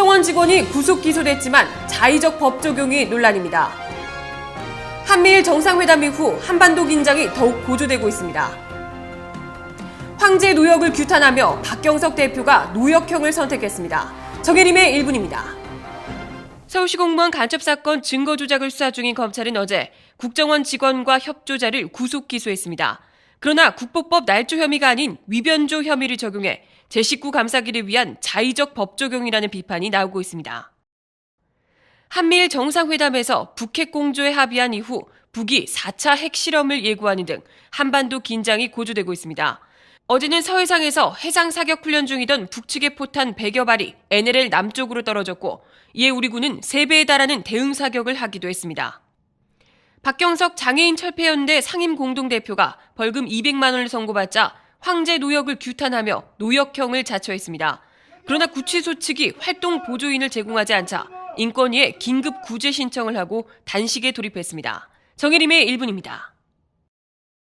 국정원 직원이 구속 기소됐지만 자의적 법 적용이 논란입니다. 한미일 정상회담 이후 한반도 긴장이 더욱 고조되고 있습니다. 황제 노역을 규탄하며 박경석 대표가 노역형을 선택했습니다. 정혜림의 1분입니다. 서울시 공무원 간첩 사건 증거 조작을 수사 중인 검찰은 어제 국정원 직원과 협조자를 구속 기소했습니다. 그러나 국보법 날조 혐의가 아닌 위변조 혐의를 적용해 제 식구 감싸기를 위한 자의적 법 적용이라는 비판이 나오고 있습니다. 한미일 정상회담에서 북핵 공조에 합의한 이후 북이 4차 핵실험을 예고하는 등 한반도 긴장이 고조되고 있습니다. 어제는 서해상에서 해상 사격 훈련 중이던 북측의 포탄 100여 발이 NLL 남쪽으로 떨어졌고 이에 우리 군은 3배에 달하는 대응 사격을 하기도 했습니다. 박경석 장애인 철폐연대 상임 공동대표가 벌금 200만 원을 선고받자 황제 노역을 규탄하며 노역형을 자처했습니다. 그러나 구치소 측이 활동 보조인을 제공하지 않자 인권위에 긴급 구제 신청을 하고 단식에 돌입했습니다. 정혜림의 1분입니다.